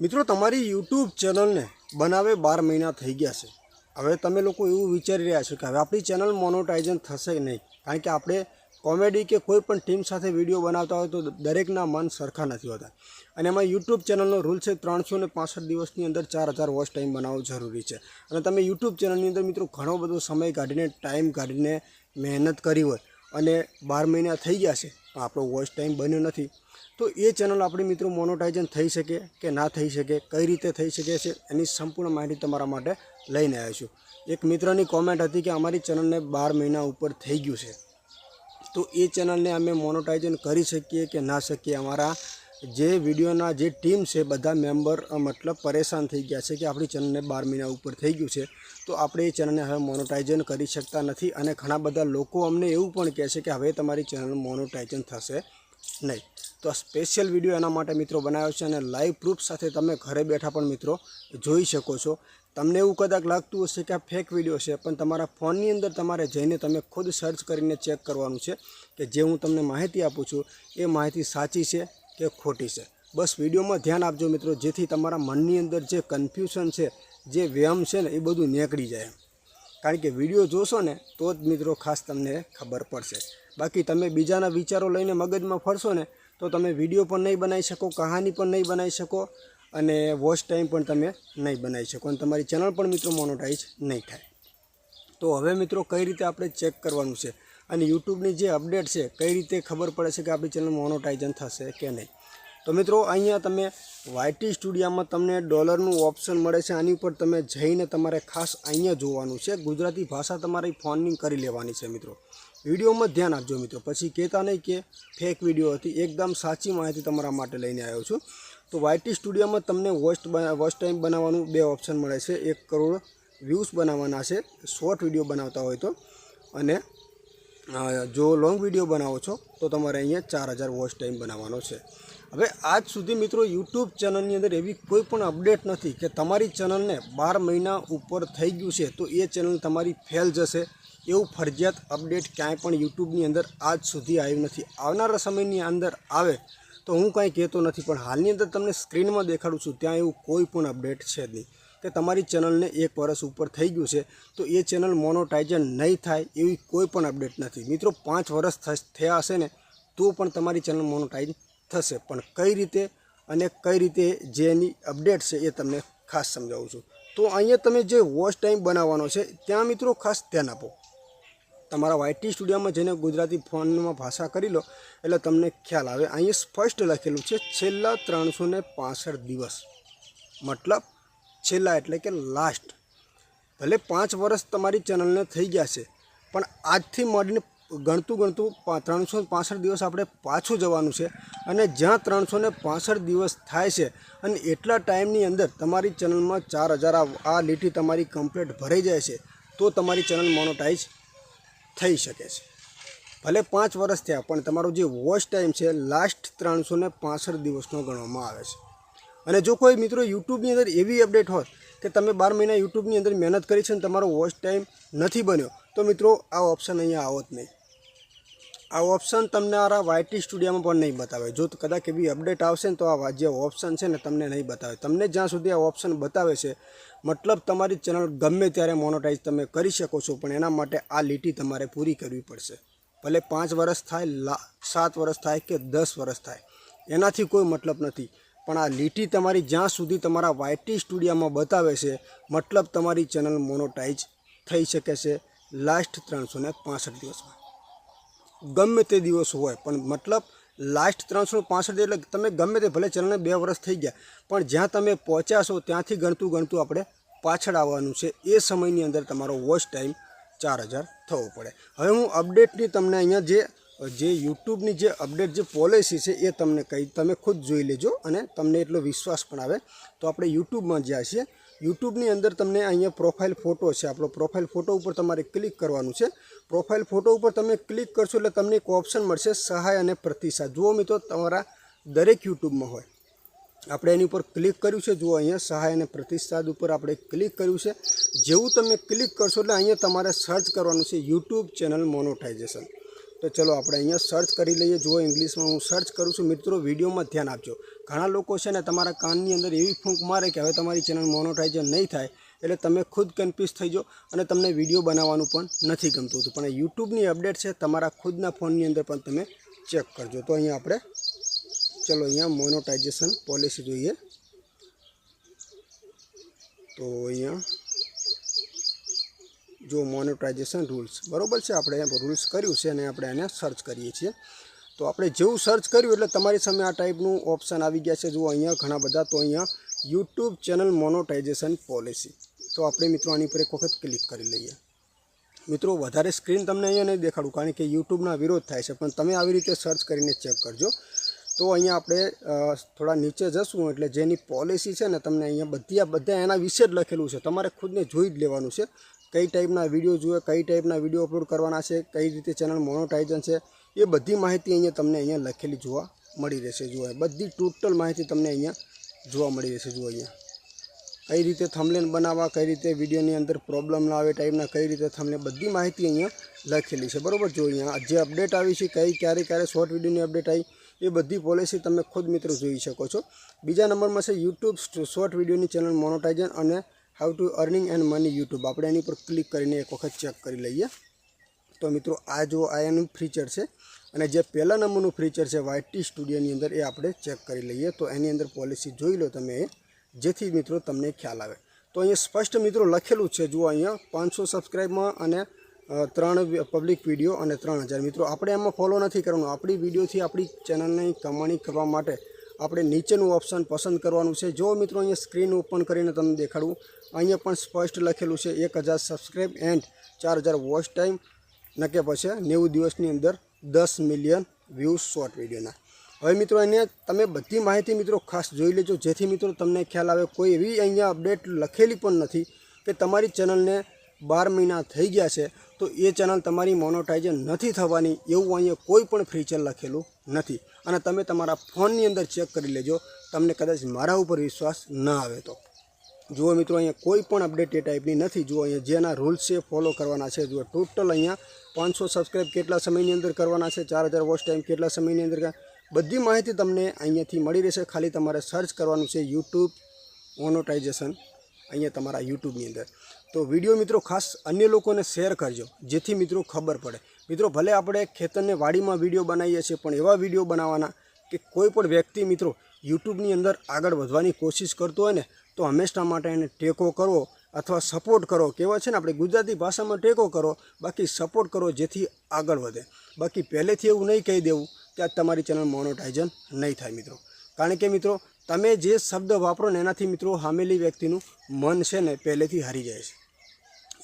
મિત્રો, તમારી યુટ્યુબ ચેનલને બનાવે બાર મહિના થઈ ગયા છે. હવે તમે લોકો એવું વિચારી રહ્યા છો કે હવે આપણી ચેનલ મોનોટાઇઝન થશે નહીં. કારણ કે આપણે કોમેડી કે કોઈ પણ ટીમ સાથે વીડિયો બનાવતા હોય તો દરેકના મન સરખા નથી હોતા. અને એમાં યુટ્યુબ ચેનલનો રૂલ છે ત્રણસો ને પાસઠ દિવસની અંદર ચાર હજાર વોચ ટાઈમ બનાવવો જરૂરી છે. અને તમે યુટ્યુબ ચેનલની અંદર મિત્રો ઘણો બધો સમય કાઢીને ટાઈમ કાઢીને મહેનત કરી હોય અને બાર મહિના થઈ ગયા છે પણ આપણો વોચ ટાઈમ બન્યો નથી. તો એ ચેનલ આપણી મિત્રો મોનોટાઇઝન થઈ શકે કે ના થઈ શકે, કઈ રીતે થઈ શકે છે એની સંપૂર્ણ માહિતી તમારા માટે લઈને આવ્યો છું. એક મિત્રની કોમેન્ટ હતી કે અમારી ચેનલને બાર મહિના ઉપર થઈ ગયું છે. તો એ ચેનલને અમે મોનોટાઇઝન કરી શકીએ કે ના શકીએ અમારા જે વિડીયોના જે ટીમ છે બધા મેમ્બર મતલબ પરેશાન થઈ ગયા છે કે આપણી ચેનલને બાર મહિના ઉપર થઈ ગયું છે. તો આપણે એ ચેનલને હવે મોનોટાઇઝન કરી શકતા નથી અને ઘણા બધા લોકો અમને એવું પણ કહે છે કે હવે તમારી ચેનલ મોનોટાઇઝન થશે નહીં. તો સ્પેશિયલ વીડિયો એના માટે મિત્રો બનાવ્યો છે અને લાઈવ પ્રૂફ સાથે તમે ઘરે બેઠા પણ મિત્રો જોઈ શકો છો. તમને એવું કદાચ લાગતું હશે કે આ ફેક વીડિયો છે, પણ તમારા ફોનની અંદર તમારે જઈને તમે ખુદ સર્ચ કરીને ચેક કરવાનું છે કે જે હું તમને માહિતી આપું છું, એ માહિતી સાચી છે કે ખોટી છે. બસ વિડીયોમાં ધ્યાન આપજો મિત્રો, જેથી તમારા મનની અંદર જે કન્ફ્યુઝન છે, જે વ્યમ છે ને એ બધું નીકળી જાય કારણ કે વીડિયો જોશો ને, તો જ મિત્રો ખાસ તમને ખબર પડશે. બાકી તમે બીજાના વિચારો લઈને મગજમાં ફરશો ને તો તમે વીડિયો પણ નહીં બનાવી શકો, કહાની પણ નહીં બનાવી શકો અને વોચ ટાઈમ પણ તમે નહીં બનાવી શકો અને તમારી ચેનલ પણ મિત્રો મોનોટાઈઝ નહીં થાય. તો હવે મિત્રો કઈ રીતે આપણે ચેક કરવાનું છે અને યુટ્યુબની જે અપડેટ છે, કઈ રીતે ખબર પડે છે કે આપણી ચેનલ મોનોટાઇઝન થશે કે નહીં? તો મિત્રો અહીંયા તમે વાયટી સ્ટુડિયોમાં તમને ડોલરનું ઓપ્શન મળે છે. આની ઉપર તમે જઈને તમારે ખાસ અહીંયા જોવાનું છે. ગુજરાતી ભાષા તમારી ફોનની કરી લેવાની છે મિત્રો. વિડીયોમાં ધ્યાન આપજો મિત્રો. પછી કહેતા નહીં કે ફેક વીડિયો હતી. એકદમ સાચી માહિતી તમારા માટે લઈને આવ્યો છું. તો વાયટી સ્ટુડિયોમાં તમને વોસ્ટ વોચ ટાઈમ બનાવવાનું બે ઓપ્શન મળે છે. એક કરોડ વ્યૂઝ બનાવવાના છે. શોર્ટ વીડિયો બનાવતા હોય તો. અને જો લોંગ વીડિયો બનાવો છો, તો તમારે અહીંયા ચાર હજાર વોચ ટાઈમ બનાવવાનો છે. હવે આજ સુધી મિત્રો યુટ્યુબ ચેનલની અંદર એવી કોઈ પણ અપડેટ નથી કે તમારી ચેનલને બાર મહિના ઉપર થઈ ગયું છે, તો એ ચેનલ તમારી ફેલ જશે. એવું ફરજિયાત અપડેટ ક્યાંય પણ યુટ્યુબની અંદર આજ સુધી આવ્યું નથી. આવનારા સમયની અંદર આવે તો હું કાંઈ કહેતો નથી, પણ હાલની અંદર તમને સ્ક્રીનમાં દેખાડું છું, ત્યાં એવું કોઈ પણ અપડેટ છે જ નહીં. કે તમારી ચેનલને એક વર્ષ ઉપર થઈ ગયું છે, તો એ ચેનલ મોનોટાઇઝન નહીં થાય એવી કોઈ પણ અપડેટ નથી. મિત્રો, પાંચ વર્ષ થયા હશે ને, તો પણ તમારી ચેનલ મોનોટાઇઝ થશે. પણ કઈ રીતે અને કઈ રીતે જેની અપડેટ છે એ તમને ખાસ સમજાવું છું. તો અહીંયા તમે જે વોચ ટાઈમ બનાવવાનો છે, ત્યાં મિત્રો ખાસ ધ્યાન આપો. તમારા વાયટી સ્ટુડિયોમાં જઈને ગુજરાતી ફોનમાં ભાષા કરી લો, એટલે તમને ખ્યાલ આવે. અહીંયા સ્પષ્ટ લખેલું છે, છેલ્લા ત્રણસો દિવસ. મતલબ છેલ્લા એટલે કે લાસ્ટ ભલે પાંચ વર્ષ તમારી ચેનલને થઈ ગયા છે, પણ આજથી માંડીને ગણતું ગણતું ત્રણસો પાસઠ દિવસ આપણે પાછું જવાનું છે. અને જ્યાં ત્રણસો પાસઠ દિવસ થાય છે, અને એટલા ટાઈમની અંદર તમારી ચેનલમાં ચાર હજાર આ લીટી તમારી કમ્પ્લીટ ભરાઈ જાય છે, તો તમારી ચેનલ મોનોટાઈઝ થઈ શકે છે. ભલે પાંચ વર્ષ થયા, પણ તમારો જે વોચ ટાઈમ છે લાસ્ટ ત્રણસો ને પાસઠ દિવસનો ગણવામાં આવે છે. અને જો કોઈ મિત્રો યુટ્યુબની અંદર એવી અપડેટ હોત કે તમે બાર મહિના યુટ્યુબની અંદર મહેનત કરી છે અને તમારો વોચ ટાઈમ નથી બન્યો, તો મિત્રો આ ઓપ્શન અહીંયા આવો નહીં. આ ઓપ્શન તમને આ વાયટી સ્ટુડિયોમાં પણ નહીં બતાવે. જો કદાચ એવી અપડેટ આવશે ને તો આ જે ઓપ્શન છે ને તમને નહીં બતાવે. તમને જ્યાં સુધી આ ઓપ્શન બતાવે છે, મતલબ તમારી ચેનલ ગમે ત્યારે મોનોટાઈઝ તમે કરી શકો છો, પણ એના માટે આ લીટી તમારે પૂરી કરવી પડશે. ભલે પાંચ વર્ષ થાય સાત વર્ષ થાય કે દસ વર્ષ થાય, એનાથી કોઈ મતલબ નથી. પણ આ લીટી તમારી જ્યાં સુધી તમારા વાયટી સ્ટુડિયોમાં બતાવે છે, મતલબ તમારી ચેનલ મોનોટાઈઝ થઈ શકે છે લાસ્ટ ત્રણસો ને દિવસમાં. ગમે તે દિવસ હોય, પણ મતલબ લાસ્ટ ત્રણસો પાસઠ એટલે તમે ગમે તે ભલે ચલણને બે વર્ષ થઈ ગયા, પણ જ્યાં તમે પહોંચ્યા છો ત્યાંથી ગણતું ગણતું આપણે પાછળ આવવાનું છે. એ સમયની અંદર તમારો વોચ ટાઈમ ચાર હજાર થવો પડે. હવે હું અપડેટની તમને અહીંયા જે જે યુટ્યુબની જે અપડેટ જે પોલિસી છે એ તમને કહી તમે ખુદ જોઈ લેજો અને તમને એટલો વિશ્વાસ પણ આવે. તો આપણે યુટ્યુબમાં જ્યાં છીએ યુટ્યુબની અંદર તમને અહીંયા પ્રોફાઇલ ફોટો છે. આપણો પ્રોફાઇલ ફોટો ઉપર તમારે ક્લિક કરવાનું છે. પ્રોફાઇલ ફોટો ઉપર તમે ક્લિક કરશો એટલે તમને એક ઓપ્શન મળશે સહાય અને પ્રતિસાદ. જુઓ મિત્રો, તમારા દરેક યુટ્યુબમાં હોય. આપણે એની ઉપર ક્લિક કર્યું છે. જુઓ અહીંયા સહાય અને પ્રતિસાદ ઉપર આપણે ક્લિક કર્યું છે. જેવું તમે ક્લિક કરશો એટલે અહીંયા તમારે સર્ચ કરવાનું છે યુટ્યુબ ચેનલ મોનોટાઇઝેશન. તો ચલો આપણે અહીંયા સર્ચ કરી લઈએ. જુઓ ઇંગ્લિશમાં હું સર્ચ કરું છું. મિત્રો, વિડીયોમાં ધ્યાન આપજો. ઘણા લોકો છે ને તમારા કાનની અંદર એવી ફૂંક મારે કે હવે તમારી ચેનલ મોનોટાઇઝર નહીં થાય, એટલે તમે ખુદ કન્ફ્યુઝ થઈ જાઓ અને તમને વીડિયો બનાવવાનું પણ નથી ગમતું હતું. પણ યુટ્યુબની અપડેટ છે, તમારા ખુદના ફોનની અંદર પણ તમે ચેક કરજો. તો અહીંયા આપણે, ચલો અહીંયા મોનોટાઇઝેશન પોલિસી જોઈએ. તો અહીંયા જો મોનેટાઇઝેશન રૂલ્સ બરોબર છે? આપણે રૂલ્સ કર્યું છે અને આપણે એને સર્ચ કરીએ છીએ. તો આપણે જેવું સર્ચ કર્યું એટલે તમારી સામે આ ટાઈપનું ઓપ્શન આવી ગયા છે. જુઓ, અહીંયા ઘણા બધા તો અહીંયા યુટ્યુબ ચેનલ મોનોટાઇઝેશન પોલિસી તો આપણે મિત્રો આની પર એક વખત ક્લિક કરી લઈએ. મિત્રો, વધારે સ્ક્રીન તમને અહીંયા નહીં દેખાડું, કારણ કે યુટ્યુબના વિરોધ થાય છે. પણ તમે આવી રીતે સર્ચ કરીને ચેક કરજો. તો અહીંયા આપણે થોડા નીચે જશું એટલે જેની પોલિસી છે ને, તમને અહીંયા બધી બધા એના વિશે જ લખેલું છે. તમારે ખુદને જોઈ જ લેવાનું છે. કઈ ટાઈપના વીડિયો જોઈએ કઈ ટાઈપના વીડિયો અપલોડ કરવાના છે, કઈ રીતે ચેનલ મોનોટાઇઝન છે, એ બધી માહિતી અહીંયા તમને અહીંયા લખેલી જોવા મળી રહેશે, જુઓ. બધી ટોટલ માહિતી તમને અહીંયા જોવા મળી રહેશે, જુઓ અહીંયા. કઈ રીતે થમલેન બનાવવા, કઈ રીતે વિડીયોની અંદર પ્રોબ્લેમ ના આવે ટાઈપના કઈ રીતે થમલેન બધી માહિતી અહીંયા લખેલી છે. બરાબર? જો અહીંયા, જે અપડેટ આવી છે, કઈ, ક્યારે ક્યારે શોર્ટ વિડીયોની અપડેટ આવી, એ બધી પોલિસી તમે ખુદ મિત્રો જોઈ શકો છો. બીજા નંબરમાં છે યુટ્યુબ શોર્ટ વિડીયોની ચેનલ મોનોટાઇઝન અને how to earning and money YouTube આપણે એની પર ક્લિક કરીને એક વખત ચેક કરી લઈએ. તો મિત્રો, આ જો આ એનું ફીચર છે અને જે પહેલા નંબરનું ફીચર છે વાયટી સ્ટુડિયોની અંદર, એ આપણે ચેક કરી લઈએ. તો એની અંદર પોલિસી જોઈ લો તમે. એ જેથી મિત્રો તમને ખ્યાલ આવે. તો અહીંયા સ્પષ્ટ મિત્રો લખેલું છે, જુઓ અહીંયા, પાંચસો સબસ્ક્રાઈબમાં અને ત્રણ પબ્લિક વીડિયો અને ત્રણ હજાર. મિત્રો, આપણે એમાં ફોલો નથી કરવાનું. આપણી વિડીયોથી આપણી ચેનલની કમાણી કરવા માટે આપણે નીચેનું ઓપ્શન પસંદ કરવાનું છે. જો મિત્રો અહીંયા સ્ક્રીન ઓપન કરીને તમને દેખાડું. અહીંયા પણ સ્પષ્ટ લખેલું છે, એક હજાર સબસ્ક્રાઈબ એન્ડ ચાર હજાર વોચ ટાઈમ નકે પછી નેવું દિવસની અંદર દસ મિલિયન વ્યૂઝ શોર્ટ વિડીયોના હવે મિત્રો એને તમે બધી માહિતી મિત્રો ખાસ જોઈ લેજો. જેથી મિત્રો તમને ખ્યાલ આવે, કોઈ એવી અહીંયા અપડેટ લખેલી પણ નથી કે તમારી ચેનલને બાર મહિના થઈ ગયા છે, તો એ ચેનલ તમારી મોનોટાઇઝન નથી થવાની એવું અહીંયા કોઈ પણ ફીચર લખેલું નથી. અને તમે તમારા ફોનની અંદર ચેક કરી લેજો, તમને કદાચ મારા ઉપર વિશ્વાસ ન આવે તો. જુઓ મિત્રો, અહીંયા કોઈ પણ અપડેટ એ ટાઈપની નથી. જુઓ અહીંયા જેના રૂલ્સ છે ફોલો કરવાના છે. જુઓ ટોટલ અહીંયા પાંચસો સબસ્ક્રાઈબ કેટલા સમયની અંદર કરવાના છે, ચાર હજાર વોચ ટાઈમ કેટલા સમયની અંદર બધી માહિતી તમને અહીંયાથી મળી રહેશે. ખાલી તમારે સર્ચ કરવાનું છે યુટ્યુબ મોનોટાઇઝેશન અહીંયા તમારા યુટ્યુબની અંદર. તો વીડિયો મિત્રો ખાસ અન્ય લોકોને શેર કરજો, જેથી મિત્રો ખબર પડે. મિત્રો, ભલે આપણે ખેતરને વાડીમાં વીડિયો બનાવીએ છીએ, પણ એવા વીડિયો બનાવવાના કે કોઈ પણ વ્યક્તિ મિત્રો યુટ્યુબની અંદર આગળ વધવાની કોશિશ કરતો હોય ને, તો હંમેશા માટે એને ટેકો કરવો અથવા સપોર્ટ કરો. કહેવાય છે ને, આપણે ગુજરાતી ભાષામાં ટેકો કરો, બાકી સપોર્ટ કરો જેથી આગળ વધે. બાકી પહેલેથી એવું નહીં કહી દેવું કે આ તમારી ચેનલ મોનોટાઇઝન નહીં થાય મિત્રો. કારણ કે મિત્રો, તમે જે શબ્દ વાપરો ને, એનાથી મિત્રો હામેલી વ્યક્તિનું મન છે ને, પહેલેથી હારી જાય છે.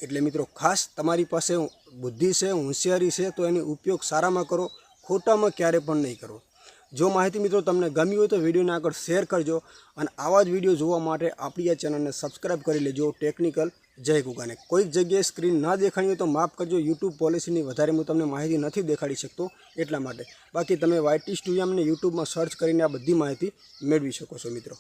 એટલે મિત્રો, ખાસ તમારી પાસે બુદ્ધિ છે, હોશિયારી છે, તો એનો ઉપયોગ સારામાં કરો, ખોટામાં ક્યારે પણ નહીં કરો. જો માહિતી મિત્રો તમને ગમી હોય તો વિડીયોને આગળ શેર કરજો અને આવા જ વીડિયો જોવા માટે આપણી આ ચેનલને સબસ્ક્રાઈબ કરી લેજો, ટેકનિકલ જય ગુગાને કોઈક જગ્યાએ સ્ક્રીન ના દેખાણી હોય તો માફ કરજો યુટ્યુબ પોલિસીની વધારે હું તમને માહિતી નથી દેખાડી શકતો એટલા માટે. બાકી તમે વાયટી સ્ટુડિયમને યુટ્યુબમાં સર્ચ કરીને આ બધી માહિતી મેળવી શકો છો મિત્રો.